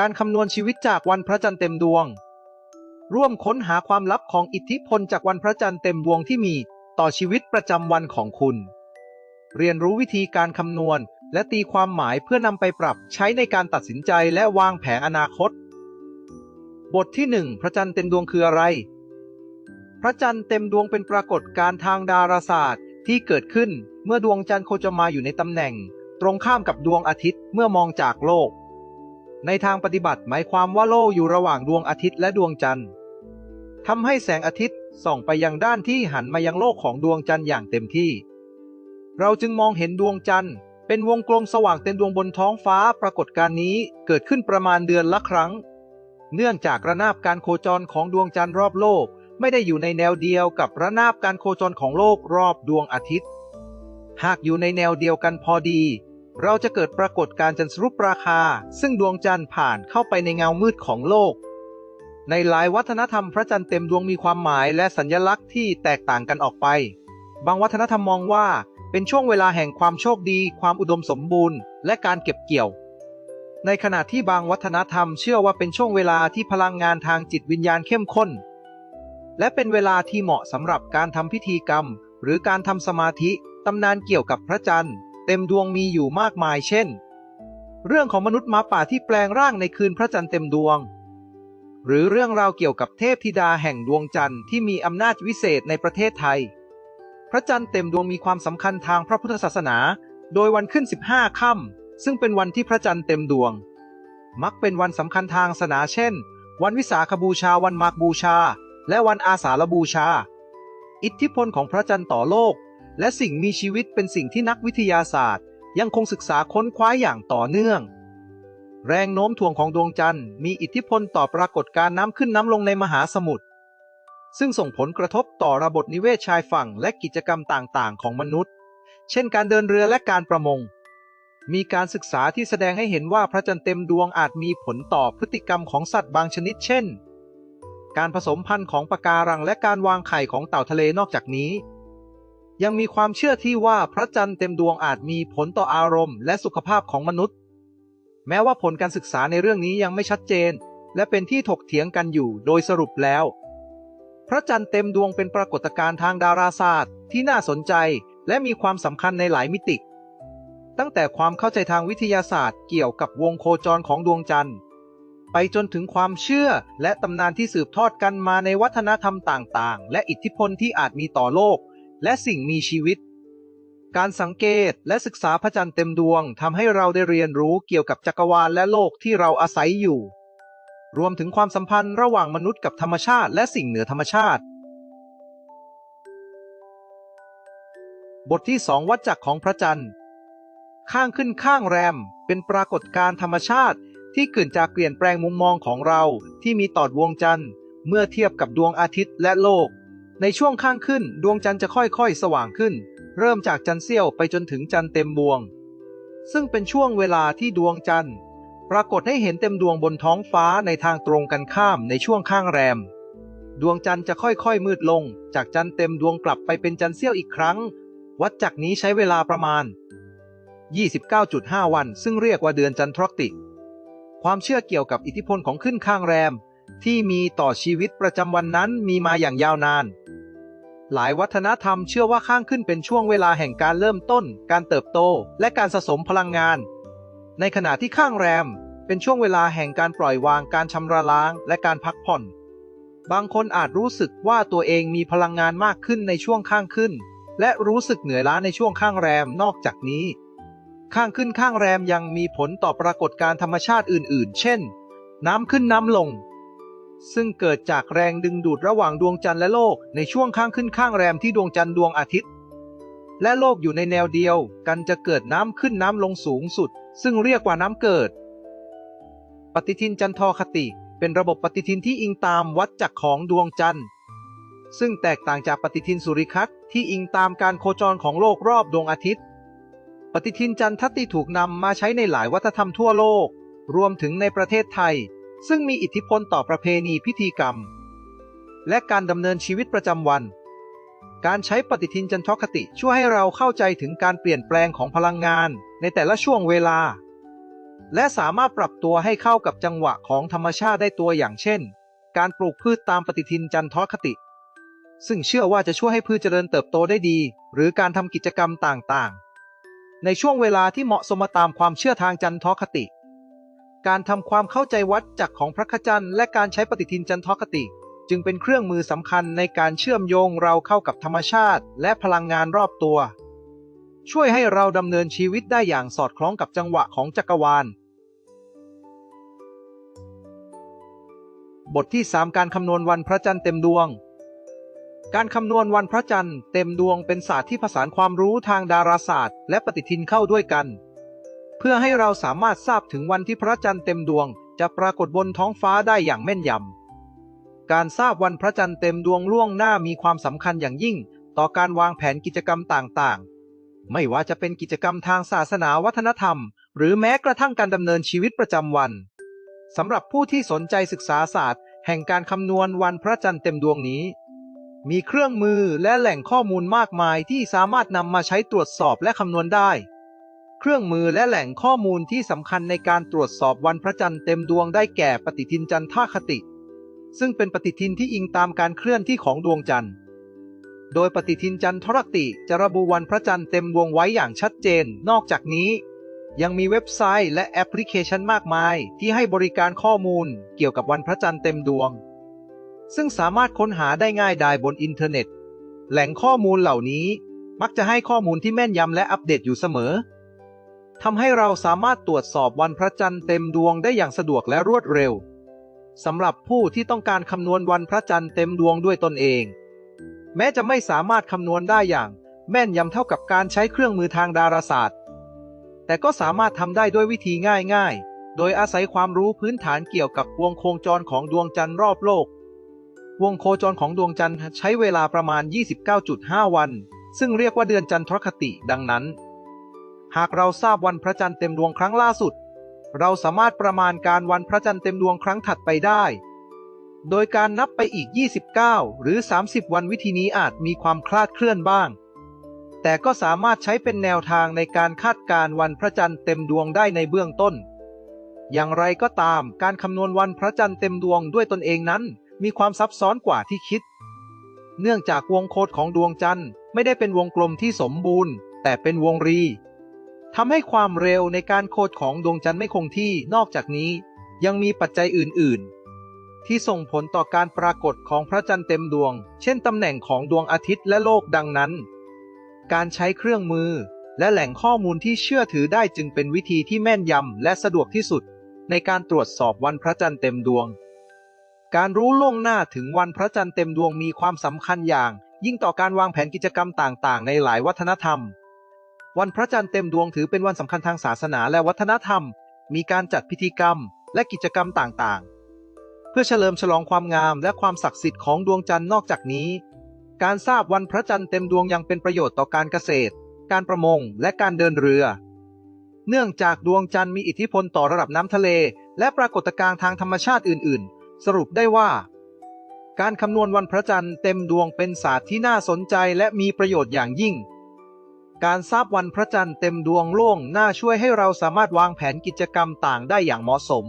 การคำนวณชีวิตจากวันพระจันทร์เต็มดวง ร่วมค้นหาความลับของอิทธิพลจากวันพระจันทร์เต็มดวงที่มีต่อชีวิตประจำวันของคุณ เรียนรู้วิธีการคำนวณและตีความหมายเพื่อนำไปปรับใช้ในการตัดสินใจและวางแผนอนาคต บทที่ 1 พระจันทร์เต็มดวงคืออะไร พระจันทร์เต็มดวงเป็นปรากฏการณ์ทางดาราศาสตร์ที่เกิดขึ้นเมื่อดวงจันทร์โคจรมาอยู่ในตำแหน่ง ตรงข้ามกับดวงอาทิตย์เมื่อมองจากโลก ในทางปฏิบัติหมายความว่าโลกอยู่ระหว่างดวงอาทิตย์และดวงจันทร์ทำให้แสงอาทิตย์ส่องไปยังด้านที่หันมายังโลกของดวงจันทร์อย่างเต็มที่ เราจึงมองเห็นดวงจันทร์ เป็นวงกลมสว่างเต็มดวงบนท้องฟ้าปรากฏการณ์นี้เกิดขึ้นประมาณเดือนละครั้ง เนื่องจากระนาบการโคจรของดวงจันทร์รอบโลก ไม่ได้อยู่ในแนวเดียวกับระนาบการโคจรของโลกรอบดวงอาทิตย์ หากอยู่ในแนวเดียวกันพอดี เราจะเกิดปรากฏการณ์จันทรุปราคา ซึ่งดวงจันทร์ผ่านเข้าไปในเงามืดของโลก ในหลายวัฒนธรรมพระจันทร์เต็มดวงมีความหมายและสัญลักษณ์ที่แตกต่างกันออกไป บางวัฒนธรรมมองว่าเป็นช่วงเวลาแห่งความโชคดี ความอุดมสมบูรณ์ และการเก็บเกี่ยว ในขณะที่บางวัฒนธรรมเชื่อว่าเป็นช่วงเวลาที่พลังงานทางจิตวิญญาณเข้มข้น และเป็นเวลาที่เหมาะสำหรับการทำพิธีกรรม หรือการทำสมาธิตำนานเกี่ยวกับพระจันทร์ เต็มดวงมีอยู่มากมายเช่น เรื่องของมนุษย์หมาป่าที่แปลงร่างในคืนพระจันทร์เต็มดวง หรือเรื่องราวเกี่ยวกับเทพธิดาแห่งดวงจันทร์ที่มีอำนาจวิเศษในประเทศไทย พระจันทร์เต็มดวงมีความสำคัญทางพระพุทธศาสนา โดยวันขึ้น 15ค่ำซึ่งเป็นวันที่พระจันทร์เต็มดวง มักเป็นวันสำคัญทางศาสนาเช่น วันวิสาขบูชาวันมากบูชา และวันอาสาฬบูชา อิทธิพลของพระจันทร์ต่อโลก และสิ่งมีชีวิตเป็นสิ่งที่นักวิทยาศาสตร์ ยังคงศึกษาค้นคว้าอย่างต่อเนื่อง แรงโน้มถ่วงของดวงจันทร์มีอิทธิพลต่อปรากฏการณ์น้ำขึ้นน้ำลงในมหาสมุทรซึ่งส่งผลกระทบต่อระบบนิเวศชายฝั่งและกิจกรรมต่างๆ ของมนุษย์ เช่นการเดินเรือและการประมง มีการศึกษาที่แสดงให้เห็นว่าพระจันทร์เต็มดวงอาจมีผลต่อพฤติกรรมของสัตว์บางชนิด เช่น การผสมพันธุ์ของปะการังและการวางไข่ของเต่าทะเลนอกจากนี้ ยังมีความเชื่อที่ว่าพระจันทร์เต็มดวงอาจมีผลต่ออารมณ์และสุขภาพของมนุษย์ แม้ว่าผลการศึกษาในเรื่องนี้ยังไม่ชัดเจน และเป็นที่ถกเถียงกันอยู่โดยสรุปแล้ว พระจันทร์เต็มดวงเป็นปรากฏการณ์ทางดาราศาสตร์ ที่น่าสนใจและมีความสำคัญในหลายมิติ ตั้งแต่ความเข้าใจทางวิทยาศาสตร์เกี่ยวกับวงโคจรของดวงจันทร์ ไปจนถึงความเชื่อและตำนานที่สืบทอดกันมาในวัฒนธรรมต่างๆ และอิทธิพลที่อาจมีต่อโลก และสิ่งมีชีวิต การสังเกตและศึกษาพระจันทร์เต็มดวงทำให้เราได้เรียนรู้เกี่ยวกับจักรวาลและโลกที่เราอาศัยอยู่ รวมถึงความสัมพันธ์ระหว่างมนุษย์กับธรรมชาติและสิ่งเหนือธรรมชาติ บทที่สองวัฏจักรของพระจันทร์ ข้างขึ้นข้างแรมเป็นปรากฏการณ์ธรรมชาติที่เกิดจากเปลี่ยนแปลงมุมมองของเราที่มีต่อดวงจันทร์ เมื่อเทียบกับดวงอาทิตย์และโลก ในช่วงข้างขึ้นดวงจันทร์จะค่อยๆ สว่างขึ้น เริ่มจากจันทร์เสี้ยวไปจนถึงจันทร์เต็มดวง ซึ่งเป็นช่วงเวลาที่ดวงจันทร์ ปรากฏให้เห็นเต็มดวงบนท้องฟ้าในทางตรงกันข้ามในช่วงข้างแรม ดวงจันทร์จะค่อยๆ มืดลง จากจันทร์เต็มดวงกลับไปเป็นจันทร์เสี้ยวอีกครั้ง วัดจากนี้ใช้เวลาประมาณ 29.5 วัน ซึ่งเรียกว่าเดือนจันทรคติ ความเชื่อเกี่ยวกับอิทธิพลของขึ้นข้างแรม ที่มีต่อชีวิตประจำวันนั้นมีมาอย่างยาวนาน หลายวัฒนธรรมเชื่อว่าข้างขึ้นเป็นช่วงเวลาแห่งการเริ่มต้น การเติบโต และการสะสมพลังงาน ในขณะที่ข้างแรม เป็นช่วงเวลาแห่งการปล่อยวางการชำระล้าง และการพักผ่อน บางคนอาจรู้สึกว่าตัวเองมีพลังงานมากขึ้นในช่วงข้างขึ้น และรู้สึกเหนื่อยล้าในช่วงข้างแรมนอกจากนี้ ข้างขึ้นข้างแรมยังมีผลต่อปรากฏการธรรมชาติอื่น ๆ เช่น น้ำขึ้นน้ำลง ซึ่งเกิดจากแรงดึงดูดระหว่างดวงจันทร์และโลกในช่วงข้างขึ้นข้างแรมที่ดวงจันทร์ดวงอาทิตย์ และโลกอยู่ในแนวเดียวกันจะเกิดน้ำขึ้นน้ำลงสูงสุด ซึ่งเรียกว่าน้ำเกิด ปฏิทินจันทรคติ เป็นระบบปฏิทินที่อิงตามวัฏจักรของดวงจันทร์ ซึ่งแตกต่างจากปฏิทินสุริคัตที่อิงตามการโคจรของโลกรอบดวงอาทิตย์ ปฏิทินจันทรติถูกนำมาใช้ในหลายวัฒนธรรมทั่วโลก รวมถึงในประเทศไทย ซึ่งมีอิทธิพลต่อประเพณีพิธีกรรม และการดำเนินชีวิตประจำวัน การใช้ปฏิทินจันทรคติช่วยให้เราเข้าใจถึงการเปลี่ยนแปลงของพลังงานในแต่ละช่วงเวลา และสามารถปรับตัวให้เข้ากับจังหวะของธรรมชาติได้ตัวอย่างเช่น การปลูกพืชตามปฏิทินจันทรคติ ซึ่งเชื่อว่าจะช่วยให้พืชเจริญเติบโตได้ดี หรือการทำกิจกรรมต่างๆ ในช่วงเวลาที่เหมาะสมตามความเชื่อทางจันทรคติ การทำความเข้าใจวัดจักรของพระขจันทร์และการใช้ปฏิทินจันทคติ จึงเป็นเครื่องมือสำคัญในการเชื่อมโยงเราเข้ากับธรรมชาติ และพลังงานรอบตัว ช่วยให้เราดำเนินชีวิตได้อย่างสอดคล้องกับจังหวะของจักรวาล บทที่ 3 การคำนวณวันพระจันทร์เต็มดวงการคำนวณวันพระจันทร์เต็มดวงเป็นศาสตร์ที่ผสานความรู้ทางดาราศาสตร์ และปฏิทินเข้าด้วยกัน เพื่อให้เราสามารถทราบถึงวันที่พระจันทร์เต็มดวง จะปรากฏบนท้องฟ้าได้อย่างแม่นยำ การทราบวันพระจันทร์เต็มดวงล่วงหน้ามีความสำคัญอย่างยิ่ง ต่อการวางแผนกิจกรรมต่างๆ ไม่ว่าจะเป็นกิจกรรมทางศาสนาวัฒนธรรม หรือแม้กระทั่งการดำเนินชีวิตประจำวันสำหรับผู้ที่สนใจศึกษาศาสตร์ แห่งการคำนวณวันพระจันทร์เต็มดวงนี้ มีเครื่องมือและแหล่งข้อมูลมากมายที่สามารถนำมาใช้ตรวจสอบและคำนวณได้ เครื่องมือและแหล่งข้อมูลที่สำคัญในการตรวจสอบวันพระจันทร์เต็มดวงได้แก่ปฏิทินจันทคติ ซึ่งเป็นปฏิทินที่อิงตามการเคลื่อนที่ของดวงจันทร์ โดยปฏิทินจันทรคติจะระบุวันพระจันทร์เต็มดวงไว้อย่างชัดเจน นอกจากนี้ ยังมีเว็บไซต์และแอปพลิเคชันมากมาย ที่ให้บริการข้อมูลเกี่ยวกับวันพระจันทร์เต็มดวง ซึ่งสามารถค้นหาได้ง่ายดายบนอินเทอร์เน็ต แหล่งข้อมูลเหล่านี้ มักจะให้ข้อมูลที่แม่นยำและอัปเดตอยู่เสมอ ทำให้เราสามารถตรวจสอบวันพระจันทร์เต็มดวงได้อย่างสะดวกและรวดเร็วสำหรับผู้ที่ต้องการคำนวณวันพระจันทร์เต็มดวงด้วยตนเอง แม้จะไม่สามารถคำนวณได้อย่างแม่นยำเท่ากับการใช้เครื่องมือทางดาราศาสตร์ แต่ก็สามารถทำได้ด้วยวิธีง่ายๆ โดยอาศัยความรู้พื้นฐานเกี่ยวกับวงโคจรของดวงจันทร์รอบโลก วงโคจรของดวงจันทร์ใช้เวลาประมาณ 29.5 วัน ซึ่งเรียกว่าเดือนจันทรคติดังนั้น หากเราทราบวันพระจันทร์เต็มดวงครั้งล่าสุด เราสามารถประมาณการวันพระจันทร์เต็มดวงครั้งถัดไปได้ โดยการนับไปอีก 29 หรือ 30 วันวิธีนี้อาจมีความคลาดเคลื่อนบ้าง แต่ก็สามารถใช้เป็นแนวทางในการคาดการวันพระจันทร์เต็มดวงได้ในเบื้องต้น อย่างไรก็ตาม การคำนวณวันพระจันทร์เต็มดวงด้วยตนเองนั้น มีความซับซ้อนกว่าที่คิด เนื่องจากวงโคจรของดวงจันทร์ไม่ได้เป็นวงกลมที่สมบูรณ์ แต่เป็นวงรี ทำให้ความเร็วในการโคจรของดวงจันทร์ไม่คงที่นอกจากนี้ ยังมีปัจจัยอื่น ๆ ที่ส่งผลต่อการปรากฏของพระจันทร์เต็มดวง เช่นตำแหน่งของดวงอาทิตย์และโลกดังนั้น การใช้เครื่องมือและแหล่งข้อมูลที่เชื่อถือได้จึงเป็นวิธีที่แม่นยำและสะดวกที่สุด ในการตรวจสอบวันพระจันทร์เต็มดวง การรู้ล่วงหน้าถึงวันพระจันทร์เต็มดวงมีความสำคัญอย่าง ยิ่งต่อการวางแผนกิจกรรมต่าง ๆ ในหลายวัฒนธรรม วันพระจันทร์เต็มดวงถือเป็นวันสำคัญทางศาสนาและวัฒนธรรม มีการจัดพิธีกรรม และกิจกรรมต่างๆ เพื่อเฉลิมฉลองความงามและความศักดิ์สิทธิ์ของดวงจันทร์นอกจากนี้ การทราบวันพระจันทร์เต็มดวงยังเป็นประโยชน์ต่อการเกษตร การประมง และการเดินเรือ เนื่องจากดวงจันทร์มีอิทธิพลต่อระดับน้ำทะเล และปรากฏการณ์ทางธรรมชาติอื่น ๆ สรุปได้ว่า การคำนวณวันพระจันทร์เต็มดวงเป็นศาสตร์ที่น่าสนใจและมีประโยชน์อย่างยิ่ง การทราบวันพระจันทร์เต็มดวงล่วงน้าช่วยให้เราสามารถวางแผนกิจกรรมต่างได้อย่างเหมาะสม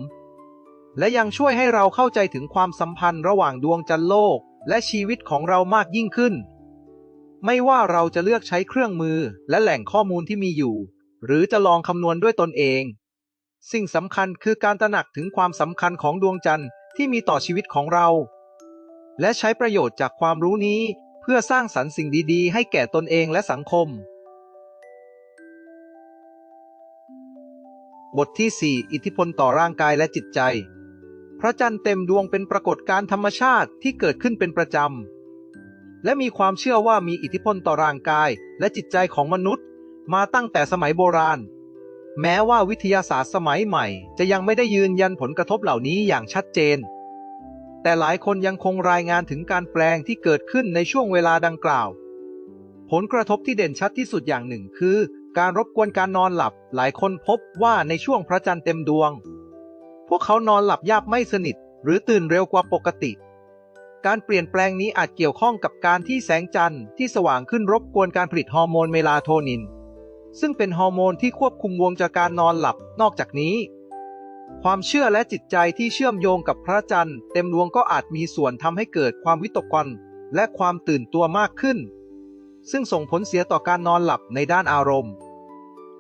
และยังช่วยให้เราเข้าใจถึงความสัมพันธ์ระหว่างดวงจันทร์โลก และชีวิตของเรามากยิ่งขึ้น ไม่ว่าเราจะเลือกใช้เครื่องมือและแหล่งข้อมูลที่มีอยู่ หรือจะลองคำนวณด้วยตนเอง สิ่งสำคัญคือการตระหนักถึงความสำคัญของดวงจันทร์ที่มีต่อชีวิตของเรา และใช้ประโยชน์จากความรู้นี้เพื่อสร้างสรรค์สิ่งดี ๆ ให้แก่ตนเองและสังคม บทที่ 4 อิทธิพลต่อร่างกายและจิตใจ พระจันทร์เต็มดวงเป็นปรากฏการธรรมชาติที่เกิดขึ้นเป็นประจำ และมีความเชื่อว่ามีอิทธิพลต่อร่างกายและจิตใจของมนุษย์ มาตั้งแต่สมัยโบราณ แม้ว่าวิทยาศาสตร์สมัยใหม่ จะยังไม่ได้ยืนยันผลกระทบเหล่านี้อย่างชัดเจน แต่หลายคนยังคงรายงานถึงการแปลงที่เกิดขึ้นในช่วงเวลาดังกล่าว ผลกระทบที่เด่นชัดที่สุดอย่างหนึ่งคือ การรบกวนการนอนหลับหลายคนพบว่าในช่วงพระจันทร์เต็มดวง พวกเขานอนหลับยากไม่สนิท หรือตื่นเร็วกว่าปกติ การเปลี่ยนแปลงนี้อาจเกี่ยวข้องกับการที่แสงจันทร์ที่สว่างขึ้นรบกวนการผลิตฮอร์โมนเมลาโทนิน ซึ่งเป็นฮอร์โมนที่ควบคุมวงจรการนอนหลับนอกจากนี้ ความเชื่อและจิตใจที่เชื่อมโยงกับพระจันทร์เต็มดวงก็อาจมีส่วนทำให้เกิดความวิตกกังวลและความตื่นตัวมากขึ้นซึ่งส่งผลเสียต่อการนอนหลับในด้านอารมณ์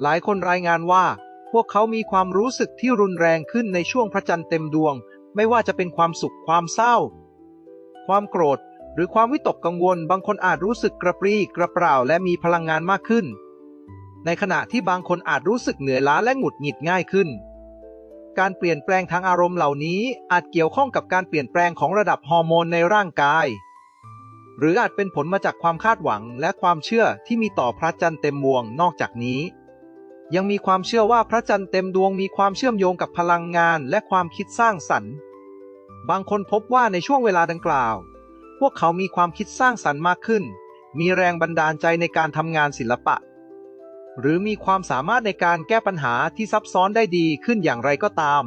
หลายคนรายงานว่า พวกเขามีความรู้สึกที่รุนแรงขึ้นในช่วงพระจันทร์เต็มดวง ไม่ว่าจะเป็นความสุขความเศร้า ความโกรธ หรือความวิตกกังวล บางคนอาจรู้สึกกระปรี้กระเปร่าและมีพลังงานมากขึ้น ในขณะที่บางคนอาจรู้สึกเหนื่อยล้าและหงุดหงิดง่ายขึ้น การเปลี่ยนแปลงทางอารมณ์เหล่านี้อาจเกี่ยวข้องกับการเปลี่ยนแปลงของระดับฮอร์โมนในร่างกาย หรืออาจเป็นผลมาจากความคาดหวังและความเชื่อที่มีต่อพระจันทร์เต็มดวงนอกจากนี้ ยังมีความเชื่อว่าพระจันทร์เต็มดวงมีความเชื่อมโยงกับพลังงานและความคิดสร้างสรรค์ บางคนพบว่าในช่วงเวลาดังกล่าว พวกเขามีความคิดสร้างสรรค์มากขึ้น มีแรงบันดาลใจในการทำงานศิลปะ หรือมีความสามารถในการแก้ปัญหาที่ซับซ้อนได้ดีขึ้นอย่างไรก็ตาม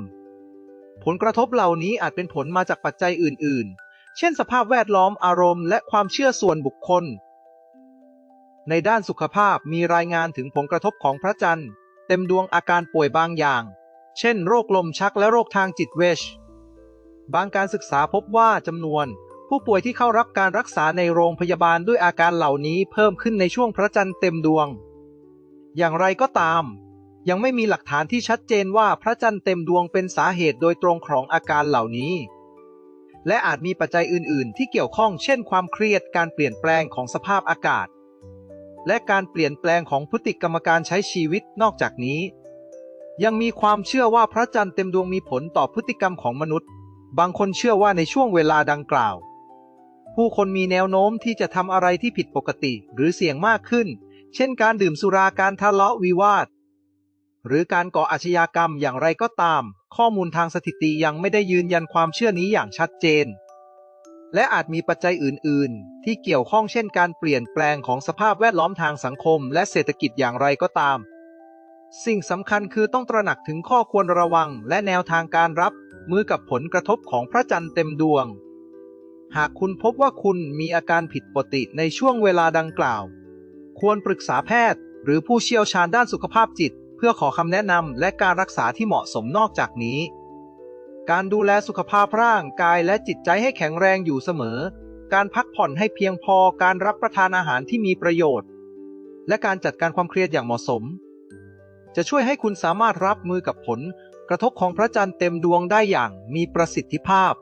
ผลกระทบเหล่านี้อาจเป็นผลมาจากปัจจัยอื่น ๆ เช่น สภาพแวดล้อมอารมณ์ และความเชื่อส่วนบุคคล ในด้านสุขภาพมีรายงานถึงผลกระทบของพระจันทร์ เต็มดวงอาการป่วยบางอย่าง เช่น โรคลมชักและโรคทางจิตเวช บางการศึกษาพบว่าจำนวน ผู้ป่วยที่เข้ารับการรักษาในโรงพยาบาลด้วยอาการเหล่านี้เพิ่มขึ้นในช่วงพระจันทร์เต็มดวง อย่างไรก็ตาม ยังไม่มีหลักฐานที่ชัดเจนว่าพระจันทร์เต็มดวงเป็นสาเหตุโดยตรงของอาการเหล่านี้และอาจมีปัจจัยอื่น ๆ ที่เกี่ยวข้อง เช่น ความเครียด การเปลี่ยนแปลงของสภาพอากาศ และการเปลี่ยนแปลงของพฤติกรรมการใช้ชีวิตนอกจากนี้ ยังมีความเชื่อว่าพระจันทร์เต็มดวงมีผลต่อพฤติกรรมของมนุษย์ บางคนเชื่อว่าในช่วงเวลาดังกล่าว ผู้คนมีแนวโน้มที่จะทำอะไรที่ผิดปกติหรือเสี่ยงมากขึ้น เช่นการดื่มสุราการทะเลาะวิวาท หรือการก่ออาชญากรรมอย่างไรก็ตาม ข้อมูลทางสถิติยังไม่ได้ยืนยันความเชื่อนี้อย่างชัดเจน และอาจมีปัจจัยอื่น ๆ ที่เกี่ยวข้องเช่นการเปลี่ยนแปลงของสภาพแวดล้อมทางสังคม และเศรษฐกิจอย่างไรก็ตาม สิ่งสำคัญคือต้องตระหนักถึงข้อควรระวัง และแนวทางการรับมือกับผลกระทบของพระจันทร์เต็มดวง หากคุณพบว่าคุณมีอาการผิดปกติในช่วงเวลาดังกล่าว ควรปรึกษาแพทย์ หรือผู้เชี่ยวชาญด้านสุขภาพจิต เพื่อขอคำแนะนำและการรักษาที่เหมาะสมนอกจากนี้ การดูแลสุขภาพร่างกายและจิตใจให้แข็งแรงอยู่เสมอ การพักผ่อนให้เพียงพอ การรับประทานอาหารที่มีประโยชน์ และการจัดการความเครียดอย่างเหมาะสม จะช่วยให้คุณสามารถรับมือกับผล กระทบของพระจันทร์เต็มดวงได้อย่างมีประสิทธิภาพ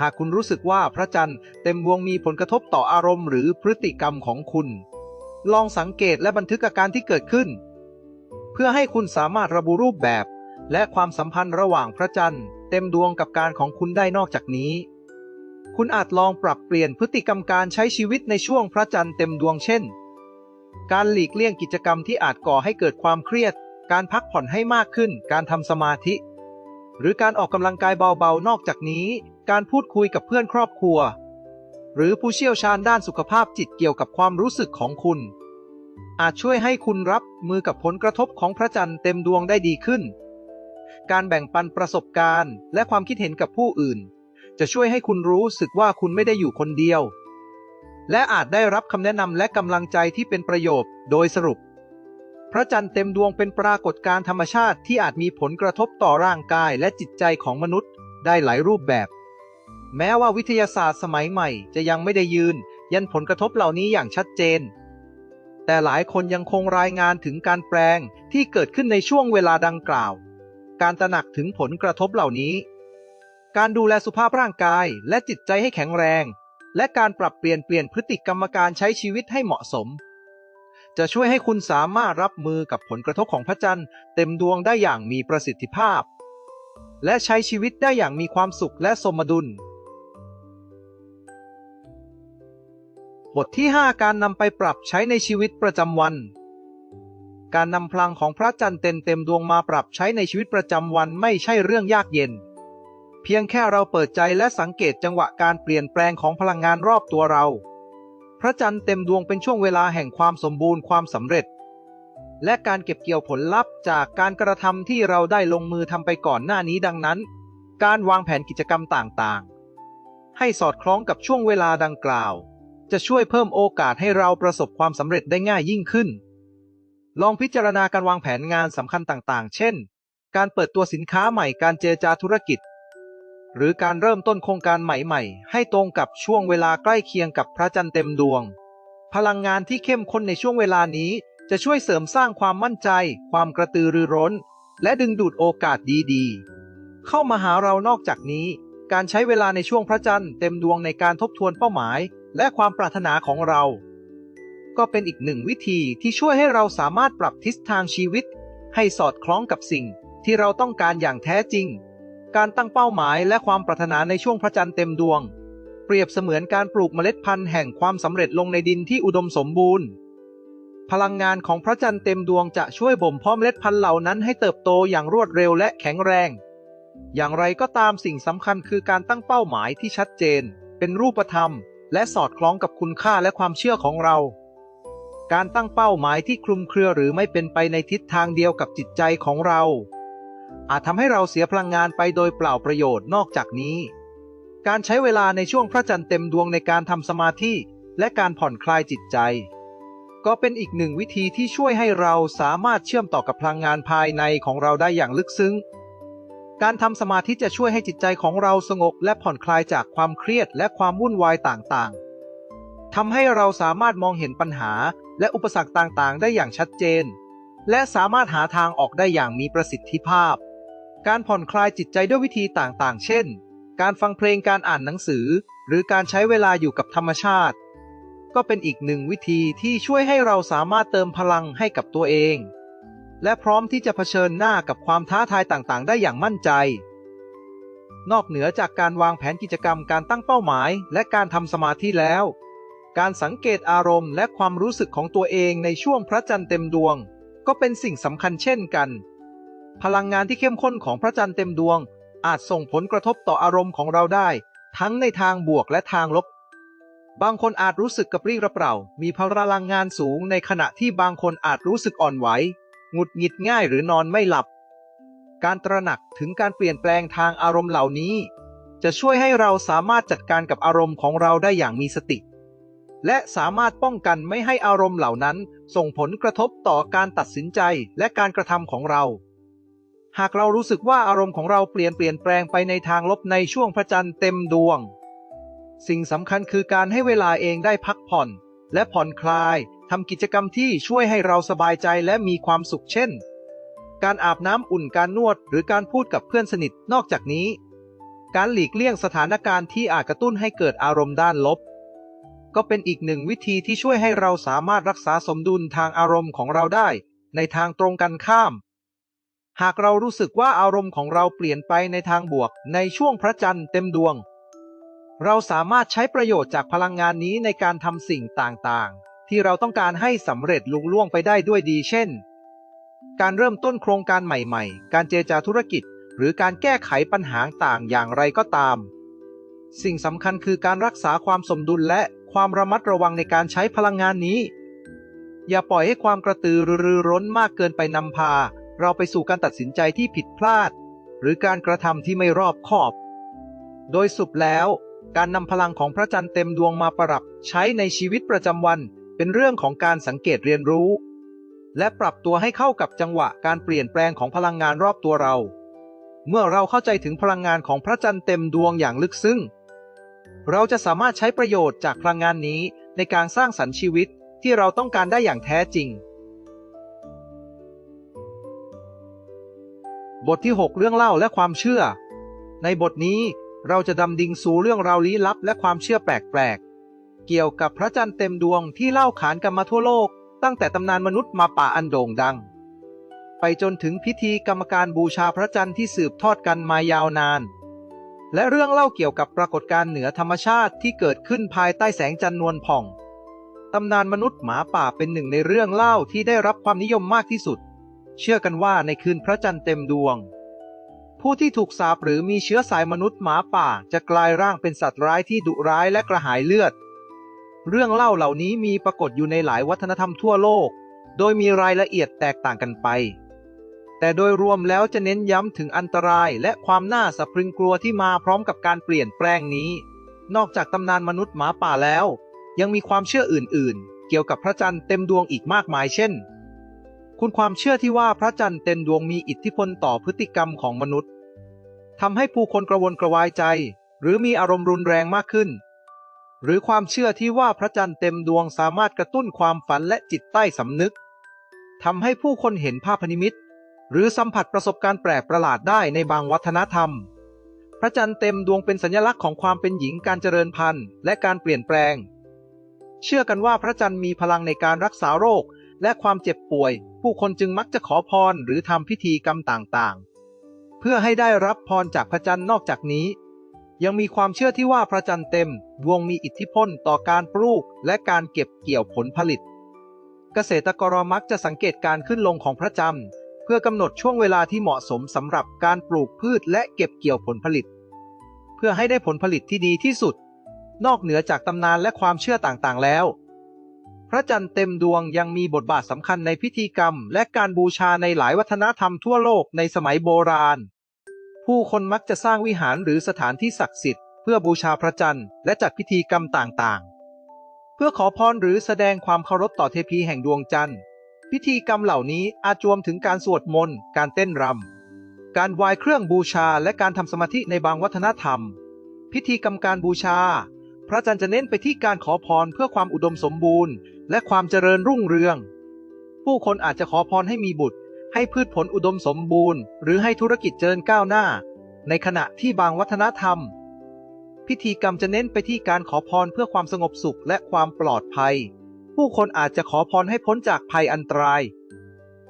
หากคุณรู้สึกว่าพระจันทร์เต็มดวงมีผลกระทบต่ออารมณ์หรือพฤติกรรมของคุณ ลองสังเกตและบันทึกอาการที่เกิดขึ้น เพื่อให้คุณสามารถระบุรูปแบบ และความสัมพันธ์ระหว่างพระจันทร์ เต็มดวงกับการของคุณได้นอกจากนี้ คุณอาจลองปรับเปลี่ยนพฤติกรรมการใช้ชีวิตในช่วงพระจันทร์เต็มดวงเช่น การหลีกเลี่ยงกิจกรรมที่อาจก่อให้เกิดความเครียด การพักผ่อนให้มากขึ้น การทำสมาธิ หรือการออกกำลังกายเบาๆ นอกจากนี้ การพูดคุยกับเพื่อนครอบครัว หรือผู้เชี่ยวชาญด้านสุขภาพจิตเกี่ยวกับความรู้สึกของคุณอาจช่วยให้คุณรับมือกับผลกระทบของพระจันทร์เต็มดวงได้ดีขึ้น การแบ่งปันประสบการณ์ และความคิดเห็นกับผู้อื่น จะช่วยให้คุณรู้สึกว่าคุณไม่ได้อยู่คนเดียว และอาจได้รับคำแนะนำและกำลังใจที่เป็นประโยชน์ โดยสรุป พระจันทร์เต็มดวงเป็นปรากฏการณ์ธรรมชาติที่อาจมีผลกระทบต่อร่างกายและจิตใจของมนุษย์ ได้หลายรูปแบบ แม้ว่าวิทยาศาสตร์สมัยใหม่จะยังไม่ได้ยืน ยันผลกระทบเหล่านี้อย่างชัดเจนแต่หลายคนยังคงรายงานถึงการแปลงที่เกิดขึ้นในช่วงเวลาดังกล่าว การตระหนักถึงผลกระทบเหล่านี้ การดูแลสุขภาพร่างกายและจิตใจให้แข็งแรง และการปรับเปลี่ยนเปลี่ยนพฤติกรรมการใช้ชีวิตให้เหมาะสม จะช่วยให้คุณสามารถรับมือกับผลกระทบของพระจันทร์เต็มดวงได้อย่างมีประสิทธิภาพ และใช้ชีวิตได้อย่างมีความสุขและสมดุลบทที่ 5 การนำไปปรับใช้ในชีวิตประจำวัน การนำพลังของพระจันทร์เต็มเต็มดวงมาปรับใช้ในชีวิตประจำวันไม่ใช่เรื่องยากเย็น เพียงแค่เราเปิดใจและสังเกตจังหวะการเปลี่ยนแปลงของพลังงานรอบตัวเรา พระจันทร์เต็มดวงเป็นช่วงเวลาแห่งความสมบูรณ์ความสำเร็จ และการเก็บเกี่ยวผลลัพธ์จากการกระทำที่เราได้ลงมือทำไปก่อนหน้านี้ดังนั้น การวางแผนกิจกรรมต่างๆ ให้สอดคล้องกับช่วงเวลาดังกล่าว จะช่วยเพิ่มโอกาสให้เราประสบความสำเร็จได้ง่ายยิ่งขึ้น ลองพิจารณาการวางแผนงานสำคัญต่างๆ เช่น การเปิดตัวสินค้าใหม่การเจรจาธุรกิจ หรือการเริ่มต้นโครงการใหม่ๆ ให้ตรงกับช่วงเวลาใกล้เคียงกับพระจันทร์เต็มดวง พลังงานที่เข้มข้นในช่วงเวลานี้จะช่วยเสริมสร้างความมั่นใจ ความกระตือรือร้น และดึงดูดโอกาสดีๆ เข้ามาหาเรานอกจากนี้ การใช้เวลาในช่วงพระจันทร์เต็มดวงในการทบทวนเป้าหมาย และความปรารถนาของเรา ก็เป็นอีกหนึ่งวิธีที่ช่วยให้เราสามารถปรับทิศทางชีวิต ให้สอดคล้องกับสิ่งที่เราต้องการอย่างแท้จริง การตั้งเป้าหมายและความปรารถนาในช่วงพระจันทร์เต็มดวง เปรียบเสมือนการปลูกเมล็ดพันธุ์แห่งความสำเร็จลงในดินที่อุดมสมบูรณ์ พลังงานของพระจันทร์เต็มดวงจะช่วยบ่มเพาะเมล็ดพันธุ์เหล่านั้นให้เติบโตอย่างรวดเร็วและแข็งแรง อย่างไรก็ตามสิ่งสำคัญคือการตั้งเป้าหมายที่ชัดเจน เป็นรูปธรรม และสอดคล้องกับคุณค่าและความเชื่อของเรา การตั้งเป้าหมายที่คลุมเครือหรือไม่เป็นไปในทิศทางเดียวกับจิตใจของเรา อาจทำให้เราเสียพลังงานไปโดยเปล่าประโยชน์นอกจากนี้ การใช้เวลาในช่วงพระจันทร์เต็มดวงในการทำสมาธิและการผ่อนคลายจิตใจ ก็เป็นอีกหนึ่งวิธีที่ช่วยให้เราสามารถเชื่อมต่อกับพลังงานภายในของเราได้อย่างลึกซึ้ง การทำสมาธิจะช่วยให้จิตใจของเราสงบและผ่อนคลายจากความเครียดและความวุ่นวายต่างๆทำให้เราสามารถมองเห็นปัญหา และอุปสรรคต่างๆ ได้อย่างชัดเจน และสามารถหาทางออกได้อย่างมีประสิทธิภาพ การผ่อนคลายจิตใจด้วยวิธีต่างๆ เช่น การฟังเพลงการอ่านหนังสือ หรือการใช้เวลาอยู่กับธรรมชาติ ก็เป็นอีกหนึ่งวิธีที่ช่วยให้เราสามารถเติมพลังให้กับตัวเอง และพร้อมที่จะเผชิญหน้ากับความท้าทายต่างๆ ได้อย่างมั่นใจนอกเหนือจากการวางแผนกิจกรรมการตั้งเป้าหมาย และการทำสมาธิแล้ว การสังเกตอารมณ์และความรู้สึกของตัวเองในช่วงพระจันทร์เต็มดวง ก็เป็นสิ่งสำคัญเช่นกัน พลังงานที่เข้มข้นของพระจันทร์เต็มดวง อาจส่งผลกระทบต่ออารมณ์ของเราได้ ทั้งในทางบวกและทางลบ บางคนอาจรู้สึกกระปรี้กระเปร่า มีพลังงานสูงในขณะที่บางคนอาจรู้สึกอ่อนไหวหงุดหงิดง่ายหรือนอนไม่หลับ การตระหนักถึงการเปลี่ยนแปลงทางอารมณ์เหล่านี้ จะช่วยให้เราสามารถจัดการกับอารมณ์ของเราได้อย่างมีสติ และสามารถป้องกันไม่ให้อารมณ์เหล่านั้น ส่งผลกระทบต่อการตัดสินใจและการกระทำของเรา หากเรารู้สึกว่าอารมณ์ของเราเปลี่ยนเปลี่ยนแปลงไปในทางลบในช่วงพระจันทร์เต็มดวง สิ่งสำคัญคือการให้เวลาเองได้พักผ่อน และผ่อนคลายทำกิจกรรมที่ช่วยให้เราสบายใจและมีความสุขเช่น การอาบน้ำอุ่นการนวด หรือการพูดกับเพื่อนสนิทนอกจากนี้ การหลีกเลี่ยงสถานการณ์ที่อาจกระตุ้นให้เกิดอารมณ์ด้านลบ ก็เป็นอีกหนึ่งวิธีที่ช่วยให้เราสามารถรักษาสมดุลทางอารมณ์ของเราได้ ในทางตรงกันข้าม หากเรารู้สึกว่าอารมณ์ของเราเปลี่ยนไปในทางบวก ในช่วงพระจันทร์เต็มดวง เราสามารถใช้ประโยชน์จากพลังงานนี้ในการทำสิ่งต่างๆ ที่เราต้องการให้สำเร็จลุล่วงไปได้ด้วยดี เช่น การเริ่มต้นโครงการใหม่ๆ การเจรจาธุรกิจ หรือการแก้ไขปัญหาต่างอย่างไรก็ตาม สิ่งสำคัญคือการรักษาความสมดุลและ ความระมัดระวังในการใช้พลังงานนี้ อย่าปล่อยให้ความกระตือรือร้นมากเกินไปนำพา เราไปสู่การตัดสินใจที่ผิดพลาด หรือการกระทำที่ไม่รอบคอบ โดยสุดแล้วการนำพลังของพระจันทร์เต็มดวงมาปรับใช้ในชีวิตประจำวัน เป็นเรื่องของการสังเกตเรียนรู้ และปรับตัวให้เข้ากับจังหวะการเปลี่ยนแปลงของพลังงานรอบตัวเรา เมื่อเราเข้าใจถึงพลังงานของพระจันทร์เต็มดวงอย่างลึกซึ้ง เราจะสามารถใช้ประโยชน์จากพลังงานนี้ในการสร้างสรรค์ชีวิตที่เราต้องการได้อย่างแท้จริง บทที่ 6 เรื่องเล่าและความเชื่อ ในบทนี้เราจะดำดิ่งสู่เรื่องราวลี้ลับและความเชื่อแปลกๆ เกี่ยวกับพระจันทร์เต็มดวงที่เล่าขานกันมาทั่วโลก ตั้งแต่ตำนานมนุษย์มาป่าอันโด่งดัง ไปจนถึงพิธีกรรมการบูชาพระจันทร์ที่สืบทอดกันมายาวนาน และเรื่องเล่าเกี่ยวกับปรากฏการณ์เหนือธรรมชาติที่เกิดขึ้นภายใต้แสงจันทร์นวลผ่อง ตำนานมนุษย์หมาป่าเป็นหนึ่งในเรื่องเล่าที่ได้รับความนิยมมากที่สุด เชื่อกันว่าในคืนพระจันทร์เต็มดวง ผู้ที่ถูกสาปหรือมีเชื้อสายมนุษย์หมาป่าจะกลายร่างเป็นสัตว์ร้ายที่ดุร้ายและกระหายเลือด เรื่องเล่าเหล่านี้มีปรากฏอยู่ในหลายวัฒนธรรมทั่วโลก โดยมีรายละเอียดแตกต่างกันไป แต่โดยรวมแล้วจะเน้นย้ำถึงอันตรายและความน่าสะพรึงกลัวที่มาพร้อมกับการเปลี่ยนแปลงนี้ นอกจากตำนานมนุษย์หมาป่าแล้ว ยังมีความเชื่ออื่น ๆ เกี่ยวกับพระจันทร์เต็มดวงอีกมากมายเช่น คุณความเชื่อที่ว่าพระจันทร์เต็มดวงมีอิทธิพลต่อพฤติกรรมของมนุษย์ทำให้ผู้คนกระวนกระวายใจ หรือมีอารมณ์รุนแรงมากขึ้น หรือความเชื่อที่ว่าพระจันทร์เต็มดวงสามารถกระตุ้นความฝันและจิตใต้สำนึกทำให้ผู้คนเห็นภาพนิมิต หรือสัมผัสประสบการณ์แปลกประหลาดได้ในบางวัฒนธรรม พระจันทร์เต็มดวงเป็นสัญลักษณ์ของความเป็นหญิงการเจริญพันธุ์และการเปลี่ยนแปลง เชื่อกันว่าพระจันทร์มีพลังในการรักษาโรค และความเจ็บป่วย ผู้คนจึงมักจะขอพรหรือทำพิธีกรรมต่างๆ เพื่อให้ได้รับพรจากพระจันทร์นอกจากนี้ ยังมีความเชื่อที่ว่าพระจันทร์เต็มดวงมีอิทธิพลต่อการปลูก และการเก็บเกี่ยวผลผลิต เกษตรกรมักจะสังเกตการขึ้นลงของพระจันทร์ เพื่อกำหนดช่วงเวลาที่เหมาะสมสำหรับการปลูกพืชและเก็บเกี่ยวผลผลิต เพื่อให้ได้ผลผลิตที่ดีที่สุด นอกเหนือจากตำนานและความเชื่อต่างๆแล้ว พระจันทร์เต็มดวงยังมีบทบาทสำคัญในพิธีกรรม และการบูชาในหลายวัฒนธรรมทั่วโลกในสมัยโบราณ ผู้คนมักจะสร้างวิหารหรือสถานที่ศักดิ์สิทธิ์เพื่อบูชาพระจันทร์และจัดพิธีกรรมต่างๆ เพื่อขอพรหรือแสดงความเคารพต่อเทพีแห่งดวงจันทร์ พิธีกรรมเหล่านี้อาจรวมถึงการสวดมนต์ การเต้นรำ การไหว้เครื่องบูชาและการทำสมาธิในบางวัฒนธรรม พิธีกรรมการบูชา พระจันทร์จะเน้นไปที่การขอพรเพื่อความอุดมสมบูรณ์ และความเจริญรุ่งเรือง ผู้คนอาจจะขอพรให้มีบุตร ให้พืชผลอุดมสมบูรณ์ หรือให้ธุรกิจเจริญก้าวหน้า ในขณะที่บางวัฒนธรรม พิธีกรรมจะเน้นไปที่การขอพรเพื่อความสงบสุขและความปลอดภัย ผู้คนอาจจะขอพรให้พ้นจากภัยอันตราย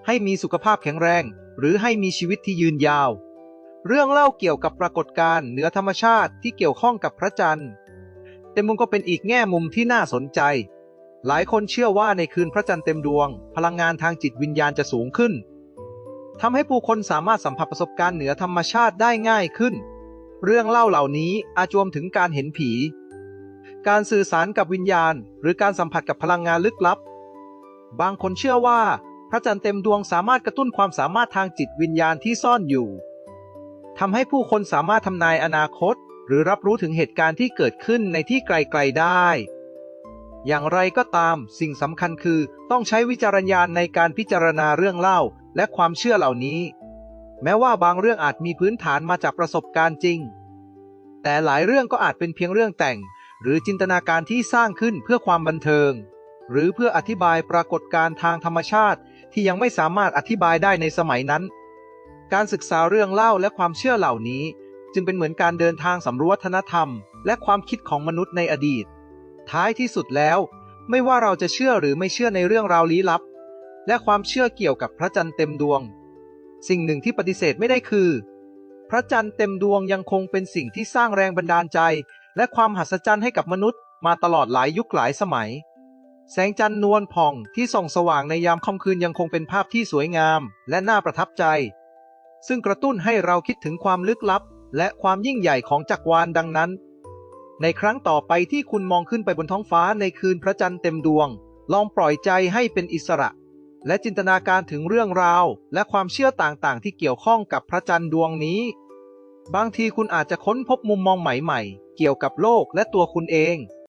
ให้มีสุขภาพแข็งแรง หรือให้มีชีวิตที่ยืนยาว เรื่องเล่าเกี่ยวกับปรากฏการณ์เหนือธรรมชาติที่เกี่ยวข้องกับพระจันทร์ แต่มุมก็เป็นอีกแง่มุมที่น่าสนใจ หลายคนเชื่อว่าในคืนพระจันทร์เต็มดวง พลังงานทางจิตวิญญาณจะสูงขึ้นทำให้ผู้คนสามารถสัมผัสประสบการณ์เหนือธรรมชาติได้ง่ายขึ้น เรื่องเล่าเหล่านี้อาจรวมถึงการเห็นผี การสื่อสารกับวิญญาณ หรือการสัมผัสกับพลังงานลึกลับ บางคนเชื่อว่า พระจันทร์เต็มดวงสามารถกระตุ้นความสามารถทางจิตวิญญาณที่ซ่อนอยู่ทำให้ผู้คนสามารถทำนายอนาคต หรือรับรู้ถึงเหตุการณ์ที่เกิดขึ้นในที่ไกลๆได้ อย่างไรก็ตาม สิ่งสำคัญคือต้องใช้วิจารณญาณในการพิจารณาเรื่องเล่า และความเชื่อเหล่านี้ แม้ว่าบางเรื่องอาจมีพื้นฐานมาจากประสบการณ์จริง แต่หลายเรื่องก็อาจเป็นเพียงเรื่องแต่ง หรือจินตนาการที่สร้างขึ้นเพื่อความบันเทิง หรือเพื่ออธิบายปรากฏการณ์ทางธรรมชาติ ที่ยังไม่สามารถอธิบายได้ในสมัยนั้น การศึกษาเรื่องเล่าและความเชื่อเหล่านี้ จึงเป็นเหมือนการเดินทางสำรวจวัฒนธรรม และความคิดของมนุษย์ในอดีต ท้ายที่สุดแล้ว ไม่ว่าเราจะเชื่อหรือไม่เชื่อในเรื่องราวลี้ลับ และความเชื่อเกี่ยวกับพระจันทร์เต็มดวง สิ่งหนึ่งที่ปฏิเสธไม่ได้คือ พระจันทร์เต็มดวงยังคงเป็นสิ่งที่สร้างแรงบันดาลใจ และความหัศจรรย์ให้กับมนุษย์มาตลอดหลายยุคหลายสมัย แสงจันทร์นวลผ่องที่ส่องสว่างในยามค่ำคืนยังคงเป็นภาพที่สวยงามและน่าประทับใจ ซึ่งกระตุ้นให้เราคิดถึงความลึกลับ และความยิ่งใหญ่ของจักรวาลดังนั้น ในครั้งต่อไปที่คุณมองขึ้นไปบนท้องฟ้าในคืนพระจันทร์เต็มดวง ลองปล่อยใจให้เป็นอิสระ และจินตนาการถึงเรื่องราว และความเชื่อต่างๆ ที่เกี่ยวข้องกับพระจันทร์ดวงนี้ บางทีคุณอาจจะค้นพบมุมมองใหม่ๆ เกี่ยวกับโลกและตัวคุณเอง